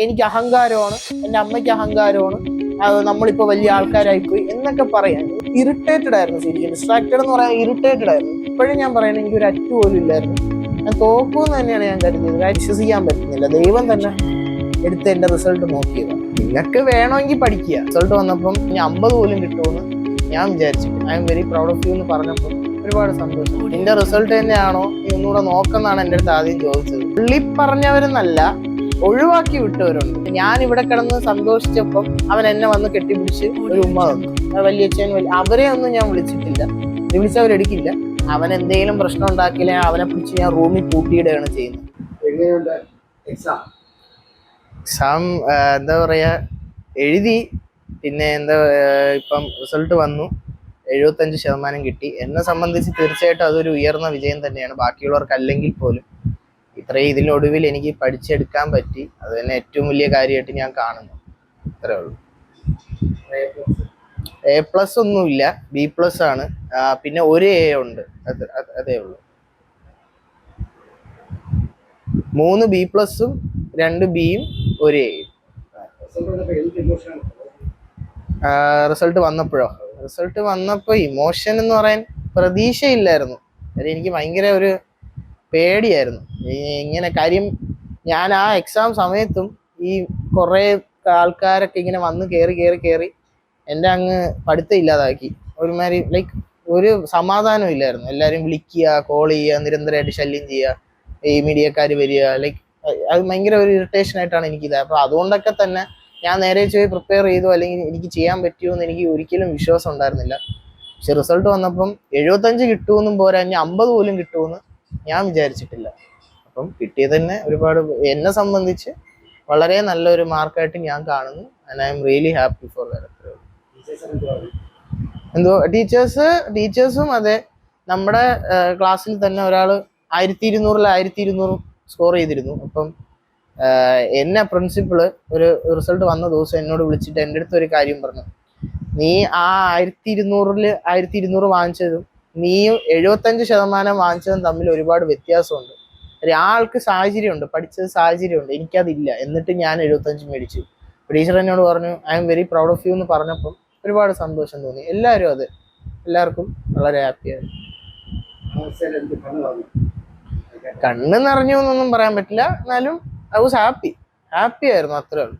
എനിക്ക് അഹങ്കാരമാണ് എന്റെ അമ്മയ്ക്ക് അഹങ്കാരമാണ്. നമ്മളിപ്പോൾ വലിയ ആൾക്കാരായിപ്പോയി എന്നൊക്കെ പറയാൻ ഇറിറ്റേറ്റഡ് ആയിരുന്നു ശരിക്കും. ഡിസ്ട്രാക്റ്റഡ് എന്ന് പറയാൻ ഇറിറ്റേറ്റഡ് ആയിരുന്നു. ഇപ്പോഴും ഞാൻ പറയുന്നത് എനിക്ക് ഒരു അറ്റു പോലും ഇല്ലായിരുന്നു. ഞാൻ തോക്കുമെന്ന് തന്നെയാണ് ഞാൻ കരുതിയത്. വിശ്വസിക്കാൻ പറ്റുന്നില്ല. ദൈവം തന്നെ എടുത്ത് എന്റെ റിസൾട്ട് നോക്കിയത്. നിങ്ങൾക്ക് വേണമെങ്കിൽ പഠിക്കുക. റിസൾട്ട് വന്നപ്പം ഇനി അമ്പത് പോലും കിട്ടുമെന്ന് ഞാൻ വിചാരിച്ചു. I'm very proud of you എന്ന് പറഞ്ഞപ്പോൾ ഒരുപാട് സന്തോഷം. നിന്റെ റിസൾട്ട് തന്നെയാണോ? നീ ഒന്നുകൂടെ നോക്കെന്നാണ് എന്റെ അടുത്ത് ആദ്യം ചോദിച്ചത്. പുള്ളി പറഞ്ഞവരെന്നല്ല ഒഴിവാക്കി വിട്ടവരുണ്ട്. ഞാൻ ഇവിടെ കിടന്ന് സന്തോഷിച്ചപ്പം അവൻ എന്നെ വന്ന് കെട്ടിപ്പിടിച്ച് ഒരു ഉമ്മ തന്നു വലിയച്ഛൻ വല്യച്ഛൻ വലിയ അവരെ ഒന്നും ഞാൻ വിളിച്ചിട്ടില്ല. വിളിച്ചവരെടുക്കില്ല അവൻ എന്തെങ്കിലും പ്രശ്നം ഉണ്ടാക്കില്ല അവനെ പിടിച്ച് ഞാൻ റൂമിൽ പൂട്ടിയിടുകയാണ് ചെയ്യുന്നത്. എക്സാം എന്താ പറയാ എഴുതി. പിന്നെ എന്താ ഇപ്പം റിസൾട്ട് വന്നു. എഴുപത്തഞ്ച് ശതമാനം കിട്ടി. എന്നെ സംബന്ധിച്ച് തീർച്ചയായിട്ടും അതൊരു ഉയർന്ന വിജയം തന്നെയാണ്. ബാക്കിയുള്ളവർക്ക് അല്ലെങ്കിൽ പോലും. ഇത്രയും ഇതിനൊടുവിൽ എനിക്ക് പഠിച്ചെടുക്കാൻ പറ്റി. അത് തന്നെ ഏറ്റവും വലിയ കാര്യമായിട്ട് ഞാൻ കാണുന്നു. അത്രേ ഉള്ളൂ. എ പ്ലസ് ഒന്നുമില്ല. ബി പ്ലസ് ആണ്. പിന്നെ ഒരു എ ഉണ്ട്. അത് ഉള്ളൂ. മൂന്ന് ബി പ്ലസും രണ്ട് ബിയും ഒരു എയും റിസൾട്ട് വന്നപ്പോഴോ? റിസൾട്ട് വന്നപ്പോൾ ഇമോഷൻ എന്ന് പറയാൻ പ്രതീക്ഷയില്ലായിരുന്നു. അത് എനിക്ക് ഭയങ്കര ഒരു പേടിയായിരുന്നു. ഇങ്ങനെ കാര്യം ഞാൻ ആ എക്സാം സമയത്തും ഈ കുറേ ആൾക്കാരൊക്കെ ഇങ്ങനെ വന്ന് കയറി കയറി കയറി എന്റെ അങ്ങ് പഠിത്തം ഇല്ലാതാക്കി. ഒരുമാതിരി ലൈക്ക് ഒരു സമാധാനം ഇല്ലായിരുന്നു. എല്ലാവരും വിളിക്കുക കോൾ ചെയ്യുക നിരന്തരമായിട്ട് ശല്യം ചെയ്യുക ഈ മീഡിയക്കാർ വരിക ലൈക്ക് അത് ഭയങ്കര ഒരു ഇറിറ്റേഷൻ ആയിട്ടാണ് എനിക്കിത് അപ്പോൾ അതുകൊണ്ടൊക്കെ തന്നെ ഞാൻ നേരെ പോയി പ്രിപ്പയർ ചെയ്തു അല്ലെങ്കിൽ എനിക്ക് ചെയ്യാൻ പറ്റുമോ എന്ന് എനിക്ക് ഒരിക്കലും വിശ്വാസം ഉണ്ടായിരുന്നില്ല. പക്ഷെ റിസൾട്ട് വന്നപ്പം എഴുപത്തഞ്ച് കിട്ടുമെന്നും പോരാ ഇനി അമ്പത് പോലും കിട്ടുമെന്ന് ഞാൻ വിചാരിച്ചിട്ടില്ല. അപ്പം കിട്ടിയത് തന്നെ ഒരുപാട് എന്നെ സംബന്ധിച്ച് വളരെ നല്ലൊരു മാർക്കായിട്ട് ഞാൻ കാണുന്നു. And I'm really happy for that എന്തോ ടീച്ചേഴ്സ് ടീച്ചേഴ്സും അതെ. നമ്മുടെ ക്ലാസ്സിൽ തന്നെ ഒരാൾ ആയിരത്തി ഇരുന്നൂറിൽ ആയിരത്തി ഇരുന്നൂറ് സ്കോർ ചെയ്തിരുന്നു. അപ്പം എന്നെ പ്രിൻസിപ്പിൾ ഒരു റിസൾട്ട് വന്ന ദിവസം എന്നോട് വിളിച്ചിട്ട് എന്റെ അടുത്ത് ഒരു കാര്യം പറഞ്ഞു. നീ ആ ആയിരത്തി ഇരുന്നൂറിൽ ആയിരത്തി ഇരുന്നൂറ് വാങ്ങിച്ചതും നീയും എഴുപത്തഞ്ച് ശതമാനം വാങ്ങിച്ചതും തമ്മിൽ ഒരുപാട് വ്യത്യാസമുണ്ട്. ഒരാൾക്ക് സാഹചര്യമുണ്ട് പഠിച്ചത് സാഹചര്യമുണ്ട് എനിക്കതില്ല. എന്നിട്ട് ഞാൻ എഴുപത്തഞ്ച് മേടിച്ചു. ടീച്ചർ എന്നോട് പറഞ്ഞു I'm very proud of you എന്ന് പറഞ്ഞപ്പം ഒരുപാട് സന്തോഷം തോന്നി. എല്ലാവരും അത്. എല്ലാവർക്കും വളരെ പറഞ്ഞു കണ്ണ് നിറഞ്ഞു എന്നൊന്നും പറയാൻ പറ്റില്ല. എന്നാലും ഐ വാസ് ഹാപ്പി ഹാപ്പി ആയിരുന്നു അത്രേ ഉള്ളൂ.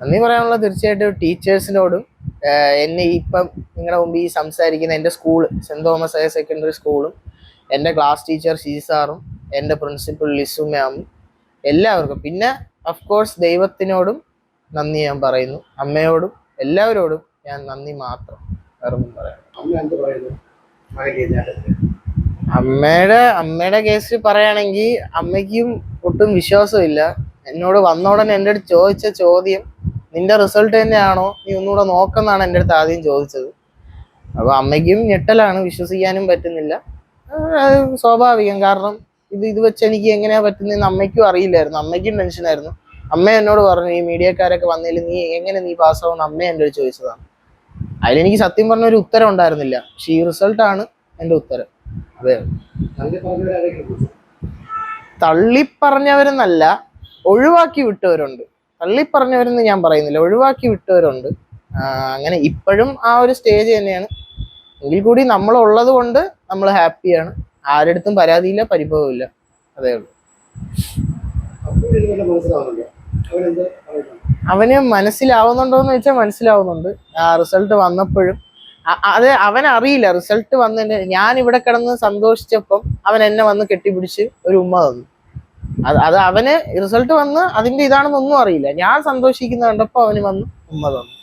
നന്ദി പറയാനുള്ളത് തീർച്ചയായിട്ടും ടീച്ചേഴ്സിനോടും എന്നെ ഇപ്പം നിങ്ങളുടെ മുമ്പ് ഈ സംസാരിക്കുന്ന എന്റെ school Saint Thomas higher secondary സ്കൂളും എന്റെ ക്ലാസ് ടീച്ചർ ഷീസാറും എന്റെ പ്രിൻസിപ്പൽ ലിസു മാമും എല്ലാവർക്കും. പിന്നെ ഓഫ് കോഴ്സ് ദൈവത്തിനോടും നന്ദി ഞാൻ പറയുന്നു. അമ്മയോടും എല്ലാവരോടും ഞാൻ നന്ദി മാത്രം വേറൊന്നും പറയാം അമ്മയുടെ അമ്മയുടെ കേസ് പറയുകയാണെങ്കിൽ അമ്മയ്ക്കും ഒട്ടും വിശ്വാസമില്ല. എന്നോട് വന്നോടനെ എന്റെ അടുത്ത് ചോദിച്ച ചോദ്യം നിന്റെ റിസൾട്ട് തന്നെയാണോ? നീ ഒന്നുകൂടെ നോക്കെന്നാണ് എന്റെ അടുത്ത് ആദ്യം ചോദിച്ചത്. അപ്പോൾ അമ്മയ്ക്കും ഞെട്ടലാണ് വിശ്വസിക്കാനും പറ്റുന്നില്ല. അത് സ്വാഭാവികം. കാരണം ഇത് ഇത് വെച്ച് എനിക്ക് എങ്ങനെയാ പറ്റുന്നതെന്ന് അമ്മയ്ക്കും അറിയില്ലായിരുന്നു. അമ്മയ്ക്കും ടെൻഷനായിരുന്നു അമ്മ എന്നോട് പറഞ്ഞു ഈ മീഡിയക്കാരൊക്കെ വന്നതിൽ നീ എങ്ങനെ നീ പാസ്സാവുമെന്ന് അമ്മ എന്റെ അടുത്ത് ചോദിച്ചതാണ്. അതിലെനിക്ക് സത്യം പറഞ്ഞ ഒരു ഉത്തരം ഉണ്ടായിരുന്നില്ല. പക്ഷേ ഈ റിസൾട്ടാണ് എന്റെ ഉത്തരം. അതെ. തള്ളിപ്പറഞ്ഞവരെന്നല്ല ഒഴിവാക്കി വിട്ടവരുണ്ട്. തള്ളിപ്പറഞ്ഞവരെന്ന് ഞാൻ പറയുന്നില്ല. ഒഴിവാക്കി വിട്ടവരുണ്ട്. അങ്ങനെ ഇപ്പോഴും ആ ഒരു സ്റ്റേജ് തന്നെയാണ്. എങ്കിൽ കൂടി നമ്മൾ ഉള്ളത് കൊണ്ട് നമ്മൾ ഹാപ്പിയാണ് ആരുടെടുത്തും പരാതിയില്ല പരിഭവമില്ല. അതേ ഉള്ളൂ. അവന് മനസ്സിലാവുന്നുണ്ടോ എന്ന് വെച്ചാൽ മനസ്സിലാവുന്നുണ്ട്. ആ റിസൾട്ട് വന്നപ്പോഴും. അത് അവൻ അറിയില്ല റിസൾട്ട് വന്നതിന് ഞാൻ ഇവിടെ കിടന്ന് സന്തോഷിച്ചപ്പം അവൻ എന്നെ വന്ന് കെട്ടിപ്പിടിച്ച് ഒരു ഉമ്മ തന്നു. അത് അത് അവന് റിസൾട്ട് വന്ന് അതിന്റെ ഇതാണെന്നൊന്നും അറിയില്ല. ഞാൻ സന്തോഷിക്കുന്ന കണ്ടപ്പോ അവന് വന്ന് ഉമ്മ തന്നു.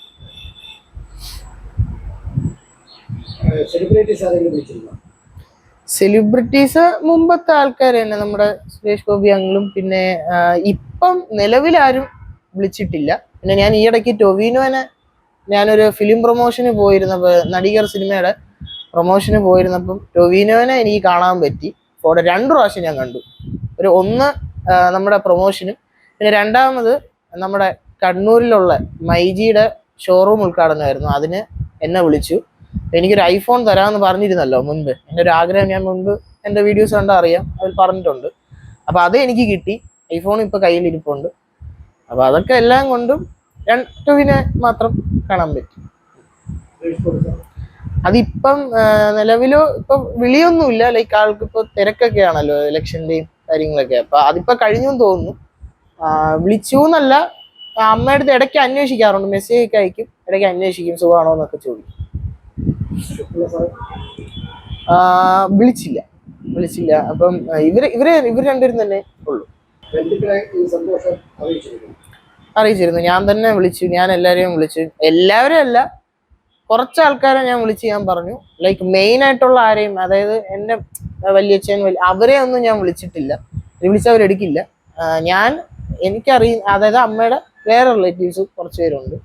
സെലിബ്രിറ്റീസ് ആരെങ്കിലും വിളിച്ചിരുന്നോ? സെലിബ്രിറ്റീസ് മുമ്പത്തെ ആൾക്കാർ തന്നെ നമ്മുടെ സുരേഷ് ഗോപി അങ്ങളും പിന്നെ ഇപ്പം നിലവിലാരും വിളിച്ചിട്ടില്ല. പിന്നെ ഞാൻ ഈ ഇടയ്ക്ക് ടൊവിനോനെ ഞാനൊരു ഫിലിം പ്രൊമോഷന് പോയിരുന്നപ്പോൾ നടികർ സിനിമയുടെ പ്രൊമോഷന് പോയിരുന്നപ്പം ടൊവിനോനെ എനിക്ക് കാണാൻ പറ്റി. ഫോട്ടോ രണ്ടു പ്രാവശ്യം ഞാൻ കണ്ടു. ഒരു ഒന്ന് നമ്മുടെ പ്രൊമോഷനും പിന്നെ രണ്ടാമത് നമ്മുടെ കണ്ണൂരിലുള്ള മൈജിയുടെ ഷോറൂം ഉദ്ഘാടനമായിരുന്നു. അതിന് എന്നെ വിളിച്ചു. എനിക്കൊരു ഐഫോൺ തരാമെന്ന് പറഞ്ഞിരുന്നല്ലോ മുൻപ്. എന്റെ ഒരു ആഗ്രഹം ഞാൻ മുൻപ് എന്റെ വീഡിയോസ് കണ്ടാൽ അറിയാം. അതിൽ പറഞ്ഞിട്ടുണ്ട്. അപ്പോൾ അത് എനിക്ക് കിട്ടി. ഐഫോൺ ഇപ്പൊ കയ്യിലിരിപ്പുണ്ട്. അപ്പൊ അതൊക്കെ എല്ലാം കൊണ്ടും രണ്ടുവിനെ മാത്രം കാണാൻ പറ്റും. അതിപ്പം നിലവിലോ ഇപ്പൊ വിളിയൊന്നുമില്ല. ലൈക്ക് ആൾക്ക് ഇപ്പൊ തിരക്കൊക്കെ ആണല്ലോ ഇലക്ഷന്റെയും കാര്യങ്ങളൊക്കെ. അപ്പൊ അതിപ്പോ കഴിഞ്ഞു എന്ന് തോന്നുന്നു. വിളിച്ചു എന്നല്ല അമ്മയുടെ അടുത്ത് ഇടയ്ക്ക് അന്വേഷിക്കാറുണ്ട്. മെസ്സേജ് ഒക്കെ അയക്കും. ഇടയ്ക്ക് അന്വേഷിക്കും സുഖമാണോ എന്നൊക്കെ ചോദിക്കും. വിളിച്ചില്ല. വിളിച്ചില്ല. അപ്പം ഇവർ ഇവർ ഇവർ രണ്ടുപേരും തന്നെ ഉള്ളു. അറിയിച്ചിരുന്നു. ഞാൻ തന്നെ വിളിച്ചു. ഞാൻ എല്ലാവരെയും വിളിച്ചു. എല്ലാവരും അല്ല. കുറച്ച് ആൾക്കാരെ ഞാൻ വിളിച്ച് ഞാൻ പറഞ്ഞു. ലൈക്ക് മെയിൻ ആയിട്ടുള്ള ആരെയും അതായത് എന്റെ വലിയച്ഛൻ വലിയ അവരെ ഒന്നും ഞാൻ വിളിച്ചിട്ടില്ല. വിളിച്ച അവരെടുക്കില്ല ഞാൻ എനിക്കറിയ അതായത് അമ്മയുടെ വേറെ റിലേറ്റീവ്സ് കുറച്ച് പേരുണ്ട്.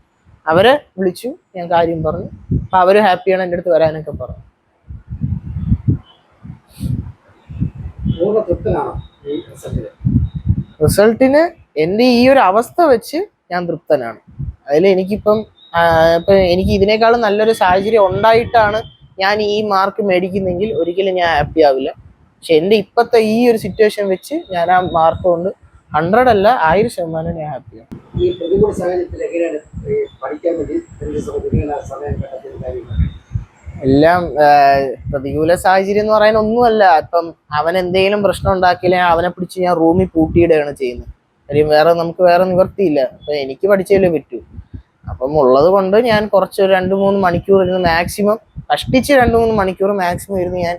അവരെ വിളിച്ചു ഞാൻ കാര്യം പറഞ്ഞു. അപ്പൊ അവർ ഹാപ്പിയാണ് എന്റെ അടുത്ത് വരാനൊക്കെ പറഞ്ഞു. റിസൾട്ടിന് എന്റെ ഈ ഒരു അവസ്ഥ വെച്ച് ഞാൻ തൃപ്തനാണ്. അതിൽ എനിക്കിപ്പം ഇപ്പം എനിക്ക് ഇതിനേക്കാളും നല്ലൊരു സാഹചര്യം ഉണ്ടായിട്ടാണ് ഞാൻ ഈ മാർക്ക് മേടിക്കുന്നെങ്കിൽ ഒരിക്കലും ഞാൻ ഹാപ്പി ആവില്ല. പക്ഷെ എന്റെ ഇപ്പോഴത്തെ ഈ ഒരു സിറ്റുവേഷൻ വെച്ച് ഞാൻ ആ മാർക്ക് കൊണ്ട് ഹൺഡ്രഡ് അല്ല ആയിരം ശതമാനം ഞാൻ ഹാപ്പിയാണ് ഈ പ്രതികൂല സാഹചര്യത്തിൽ എങ്ങനെയാണ് ഈ പഠിക്കാൻ വേണ്ടി എല്ലാം പ്രതികൂല സാഹചര്യം എന്ന് പറയാൻ ഒന്നുമല്ല. ഇപ്പം അവൻ എന്തെങ്കിലും പ്രശ്നം ഉണ്ടാക്കിയില്ല അവനെ പിടിച്ച് ഞാൻ റൂമിൽ പൂട്ടിയിടുകയാണ് ചെയ്യുന്നത്. അല്ലെങ്കിൽ വേറെ നമുക്ക് വേറെ നിവർത്തിയില്ല അപ്പൊ എനിക്ക് പഠിച്ചല്ലേ പറ്റൂ. അപ്പം ഉള്ളത് കൊണ്ട് ഞാൻ കുറച്ച് രണ്ട് മൂന്ന് മണിക്കൂർ ഇരുന്ന് മാക്സിമം കഷ്ടിച്ച് രണ്ട് മൂന്ന് മണിക്കൂർ മാക്സിമം ഇരുന്ന് ഞാൻ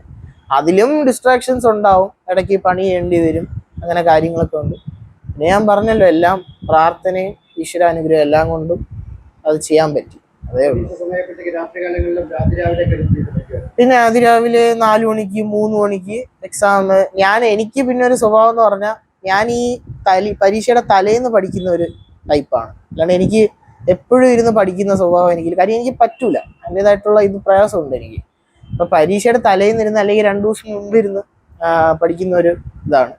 അതിലും ഡിസ്ട്രാക്ഷൻസ് ഉണ്ടാവും. ഇടയ്ക്ക് പണി ചെയ്യേണ്ടി വരും. അങ്ങനെ കാര്യങ്ങളൊക്കെ ഉണ്ട്. പിന്നെ ഞാൻ പറഞ്ഞല്ലോ എല്ലാം പ്രാർത്ഥനയും ഈശ്വരാനുഗ്രഹം എല്ലാം കൊണ്ടും അത് ചെയ്യാൻ പറ്റി. അതേ ഉള്ളൂ. പിന്നെ അതിരാവിലെ നാലു മണിക്ക് മൂന്ന് മണിക്ക് എക്സാം ഞാൻ എനിക്ക് പിന്നെ ഒരു സ്വഭാവം എന്ന് പറഞ്ഞാൽ ഞാൻ ഈ തലി പരീക്ഷയുടെ തലേന്ന് പഠിക്കുന്ന ഒരു ടൈപ്പാണ് അല്ലാണ്ട് എനിക്ക് എപ്പോഴും ഇരുന്ന് പഠിക്കുന്ന സ്വഭാവം എനിക്ക് കാര്യം എനിക്ക് പറ്റൂല. അതിന്റെതായിട്ടുള്ള ഇത് പ്രയാസമുണ്ട് എനിക്ക്. അപ്പൊ പരീക്ഷയുടെ തലേന്ന് ഇരുന്ന് അല്ലെങ്കിൽ രണ്ടു ദിവസം മുമ്പ് ഇരുന്ന് പഠിക്കുന്ന ഒരു ഇതാണ്.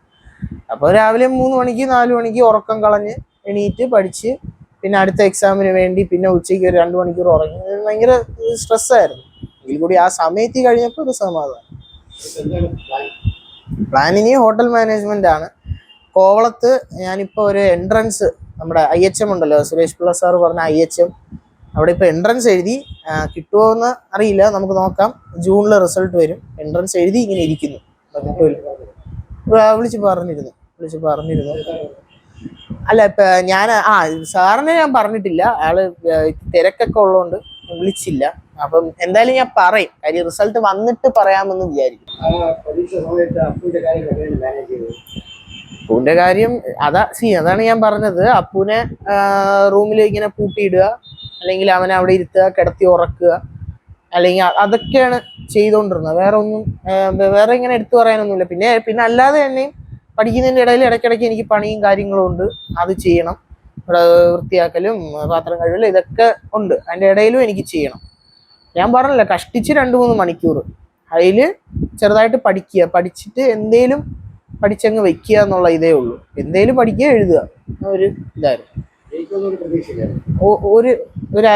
അപ്പോൾ രാവിലെ മൂന്ന് മണിക്ക് നാല് മണിക്ക് ഉറക്കം കളഞ്ഞ് എണീറ്റ് പഠിച്ച് പിന്നെ അടുത്ത എക്സാമിന് വേണ്ടി പിന്നെ ഉച്ചയ്ക്ക് ഒരു രണ്ട് മണിക്കൂർ ഉറങ്ങി. ഭയങ്കര സ്ട്രെസ് ആയിരുന്നു. എങ്കിൽ കൂടി ആ സമയത്ത് കഴിഞ്ഞപ്പോൾ ഒരു സമാധാനം. പ്ലാൻ ഹോട്ടൽ മാനേജ്മെന്റ് ആണ്. കോവളത്ത് ഞാനിപ്പോൾ ഒരു എൻട്രൻസ് നമ്മുടെ ഐ എച്ച് എം ഉണ്ടല്ലോ സുരേഷ് പിള്ള സാർ പറഞ്ഞ ഐ എച്ച് എം അവിടെ ഇപ്പോൾ എൻട്രൻസ് എഴുതി കിട്ടുമോ എന്ന് അറിയില്ല നമുക്ക് നോക്കാം. ജൂണിൽ റിസൾട്ട് വരും. എൻട്രൻസ് എഴുതി ഇങ്ങനെ ഇരിക്കുന്നു. വിളിച്ച് പറഞ്ഞിരുന്നു വിളിച്ച് പറഞ്ഞിരുന്നു. അല്ല ഇപ്പൊ ഞാൻ ആ സാറിനെ ഞാൻ പറഞ്ഞിട്ടില്ല. ആൾ തിരക്കൊക്കെ ഉള്ളതുകൊണ്ട് വിളിച്ചില്ല. അപ്പം എന്തായാലും ഞാൻ പറയും. കാര്യം റിസൾട്ട് വന്നിട്ട് പറയാമെന്ന് വിചാരിക്കും അപ്പൂന്റെ കാര്യം അതാ സി അതാണ് ഞാൻ പറഞ്ഞത്. അപ്പൂനെ റൂമിൽ ഇങ്ങനെ പൂട്ടിയിടുക അല്ലെങ്കിൽ അവനെ അവിടെ ഇരുത്തുക കിടത്തി ഉറക്കുക അല്ലെങ്കിൽ അതൊക്കെയാണ് ചെയ്തുകൊണ്ടിരുന്നത് വേറെ ഒന്നും വേറെ ഇങ്ങനെ എടുത്തു പറയാനൊന്നുമില്ല. പിന്നെ പിന്നെ അല്ലാതെ തന്നെയും പഠിക്കുന്നതിന്റെ ഇടയിൽ ഇടയ്ക്കിടയ്ക്ക് എനിക്ക് പണിയും കാര്യങ്ങളും ഉണ്ട്. അത് ചെയ്യണം. ഇവിടെ വൃത്തിയാക്കലും പാത്രം കഴുകലും ഇതൊക്കെ ഉണ്ട്. അതിന്റെ ഇടയിലും എനിക്ക് ചെയ്യണം. ഞാൻ പറഞ്ഞില്ല കഷ്ടിച്ച് രണ്ട് മൂന്ന് മണിക്കൂർ അതിൽ ചെറുതായിട്ട് പഠിക്കുക. പഠിച്ചിട്ട് എന്തേലും പഠിച്ചങ്ങ് വെക്കുക എന്നുള്ള ഇതേ ഉള്ളൂ. എന്തേലും പഠിക്കുക എഴുതുക. ഒരു ഇതായിരുന്നു. ഒരു ഒരു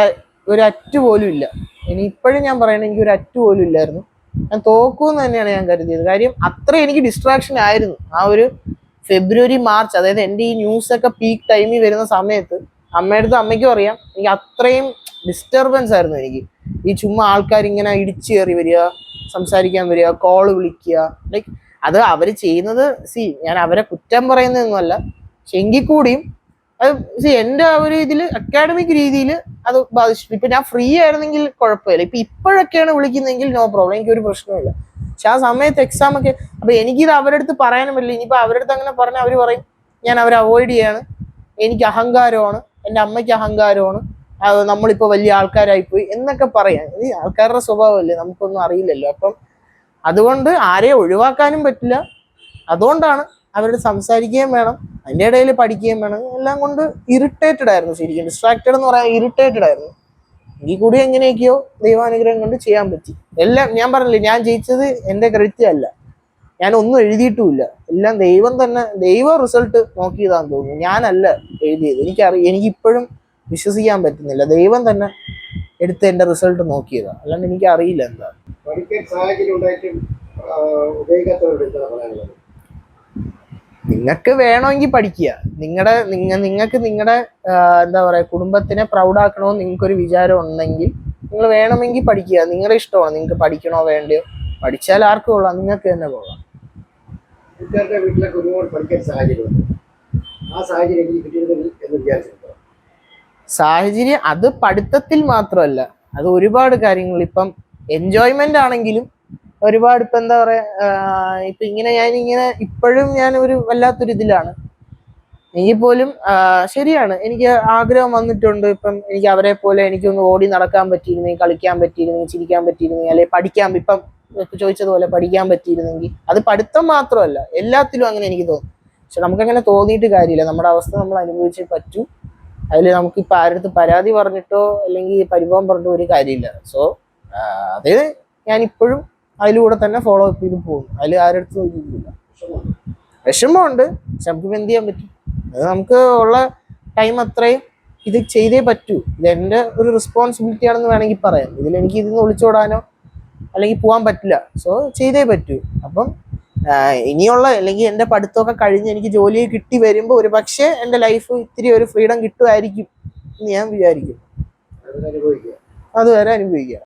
ഒരു അറ്റ് പോലും ഇല്ല. ഇനി ഇപ്പോഴും ഞാൻ പറയണ എനിക്ക് ഒരു അറ്റ് പോലും ഇല്ലായിരുന്നു. ഞാൻ തോക്കുമെന്ന് തന്നെയാണ് ഞാൻ കരുതിയത്. കാര്യം അത്ര എനിക്ക് ഡിസ്ട്രാക്ഷൻ ആയിരുന്നു. ആ ഒരു ഫെബ്രുവരി മാർച്ച് അതായത് എന്റെ ഈ ന്യൂസ് ഒക്കെ പീക്ക് ടൈമിൽ വരുന്ന സമയത്ത് അമ്മയുടെ അടുത്ത് അമ്മയ്ക്കും അറിയാം. എനിക്ക് അത്രയും ഡിസ്റ്റർബൻസ് ആയിരുന്നു എനിക്ക്. ഈ ചുമ്മാ ആൾക്കാർ ഇങ്ങനെ ഇടിച്ചു കയറി വരിക സംസാരിക്കാൻ വരിക കോൾ വിളിക്കുക ലൈക്ക് അത് അവർ ചെയ്യുന്നത് സി ഞാൻ അവരെ കുറ്റം പറയുന്നതൊന്നുമല്ല. പക്ഷെ എങ്കിൽ കൂടിയും അത് സി എന്റെ ആ ഒരു ഇതിൽ അക്കാഡമിക് രീതിയിൽ അത് ബാധിച്ചു ഇപ്പൊ ഞാൻ ഫ്രീ ആയിരുന്നെങ്കിൽ കുഴപ്പമില്ല. ഇപ്പൊ ഇപ്പോഴൊക്കെയാണ് വിളിക്കുന്നതെങ്കിൽ നോ പ്രോബ്ലം എനിക്ക് ഒരു പ്രശ്നമില്ല പക്ഷെ ആ സമയത്ത് എക്സാം ഒക്കെ അപ്പൊ എനിക്കിത് അവരുടെ അടുത്ത് പറയാനും പറ്റില്ല. ഇനിയിപ്പോൾ അവരുടെ അടുത്ത് അങ്ങനെ പറഞ്ഞാൽ അവർ പറയും ഞാൻ അവരെ അവോയ്ഡ് ചെയ്യാണ്. എനിക്ക് അഹങ്കാരമാണ്. എന്റെ അമ്മയ്ക്ക് അഹങ്കാരമാണ്. അത് നമ്മളിപ്പോ വലിയ ആൾക്കാരായിപ്പോയി എന്നൊക്കെ പറയാം. ഈ ആൾക്കാരുടെ സ്വഭാവമല്ലേ? നമുക്കൊന്നും അറിയില്ലല്ലോ. അപ്പം അതുകൊണ്ട് ആരെയും ഒഴിവാക്കാനും പറ്റില്ല. അതുകൊണ്ടാണ് അവരോട് സംസാരിക്കുകയും വേണം. അതിന്റെ ഇടയിൽ പഠിക്കുകയും വേണം. എല്ലാം കൊണ്ട് ഇറിറ്റേറ്റഡ് ആയിരുന്നു ശരിക്കും. ഡിസ്ട്രാക്റ്റഡ് എന്ന് പറയാൻ ഇറിറ്റേറ്റഡ് ആയിരുന്നു. എങ്കിൽ കൂടി എങ്ങനെയൊക്കെയോ ദൈവാനുഗ്രഹം കൊണ്ട് ചെയ്യാൻ പറ്റി. എല്ലാം ഞാൻ പറഞ്ഞില്ലേ ഞാൻ ജയിച്ചത് എന്റെ കൃത്യമല്ല ഞാൻ ഒന്നും എഴുതിയിട്ടുമില്ല. എല്ലാം ദൈവം തന്നെ ദൈവം റിസൾട്ട് നോക്കിയതാന്ന് തോന്നുന്നു. ഞാനല്ല എഴുതിയത്. എനിക്കറി എനിക്കിപ്പോഴും വിശ്വസിക്കാൻ പറ്റുന്നില്ല. ദൈവം തന്നെ എടുത്ത് എന്റെ റിസൾട്ട് നോക്കിയതാണ് അല്ലാണ്ട് എനിക്ക് അറിയില്ല എന്താ നിങ്ങക്ക് നിങ്ങൾക്ക് വേണമെങ്കിൽ പഠിക്കുക. നിങ്ങളുടെ നിങ്ങ നിങ്ങൾക്ക് നിങ്ങളുടെ എന്താ പറയാ കുടുംബത്തിനെ പ്രൗഡാക്കണമെന്ന് നിങ്ങൾക്കൊരു വിചാരം ഉണ്ടെങ്കിൽ നിങ്ങൾ വേണമെങ്കിൽ പഠിക്കുക. നിങ്ങളുടെ ഇഷ്ടമാണ്. നിങ്ങൾക്ക് പഠിക്കണോ വേണ്ടയോ? പഠിച്ചാൽ ആർക്കും കൊള്ളാം. നിങ്ങൾക്ക് തന്നെ പോകാം വീട്ടിലൊക്കെ ഒരുപാട് പഠിക്കാൻ സാഹചര്യമുണ്ട്. ആ സാഹചര്യം എനിക്ക് കിട്ടിയിരുന്നെങ്കിൽ എന്ന് വിചാരിച്ചിട്ടുണ്ടോ സാഹചര്യം അത് പഠിത്തത്തിൽ മാത്രമല്ല അത് ഒരുപാട് കാര്യങ്ങൾ. ഇപ്പം എൻജോയ്മെന്റ് ആണെങ്കിലും ഒരുപാട് ഇപ്പം എന്താ പറയാ ഇപ്പൊ ഇങ്ങനെ ഞാൻ ഇങ്ങനെ ഇപ്പോഴും ഞാൻ ഒരു വല്ലാത്തൊരു ഇതിലാണ്. എങ്കിൽ പോലും ശരിയാണ്. എനിക്ക് ആഗ്രഹം വന്നിട്ടുണ്ട്. ഇപ്പം എനിക്ക് അവരെ പോലെ എനിക്കൊന്ന് ഓടി നടക്കാൻ പറ്റിയിരുന്നെങ്കിൽ കളിക്കാൻ പറ്റിയിരുന്നെങ്കിൽ ചിരിക്കാൻ പറ്റിയിരുന്നെങ്കിൽ അല്ലെങ്കിൽ പഠിക്കാൻ ഇപ്പൊ ചോദിച്ചതുപോലെ പഠിക്കാൻ പറ്റിയിരുന്നെങ്കിൽ അത് പഠിത്തം മാത്രമല്ല എല്ലാത്തിലും അങ്ങനെ എനിക്ക് തോന്നും. പക്ഷെ നമുക്കങ്ങനെ തോന്നിയിട്ട് കാര്യമില്ല. നമ്മുടെ അവസ്ഥ നമ്മൾ അനുഭവിച്ചേ പറ്റൂ. അതിൽ നമുക്ക് ഇപ്പൊ ആരടുത്ത് പരാതി പറഞ്ഞിട്ടോ അല്ലെങ്കിൽ പരിഭവം പറഞ്ഞിട്ടോ ഒരു കാര്യമില്ല. സോ അത് ഞാൻ ഇപ്പോഴും അതിലൂടെ തന്നെ ഫോളോ അപ്പ് ചെയ്ത് പോകും അതിൽ ആരടുത്തും ഒരു ഇതില്ല വിഷമമുണ്ട്. പക്ഷെ നമുക്ക് എന്ത് ചെയ്യാൻ പറ്റും? അത് നമുക്ക് ഉള്ള ടൈം അത്രയും ഇത് ചെയ്തേ പറ്റൂ. ഇത് എന്റെ ഒരു റെസ്പോൺസിബിലിറ്റി ആണെന്ന് വേണമെങ്കിൽ പറയാം. ഇതിൽ എനിക്ക് ഇതിൽ നിന്ന് ഒളിച്ചോടാനോ അല്ലെങ്കിൽ പോകാൻ പറ്റില്ല. സോ ചെയ്തേ പറ്റൂ. അപ്പം ഇനിയുള്ള അല്ലെങ്കിൽ എന്റെ പഠിത്തമൊക്കെ കഴിഞ്ഞ് എനിക്ക് ജോലി കിട്ടി വരുമ്പോൾ ഒരു പക്ഷേ എന്റെ ലൈഫ് ഇത്തിരി ഒരു ഫ്രീഡം കിട്ടുമായിരിക്കും എന്ന് ഞാൻ വിചാരിക്കും അതുവരെ അനുഭവിക്കുക.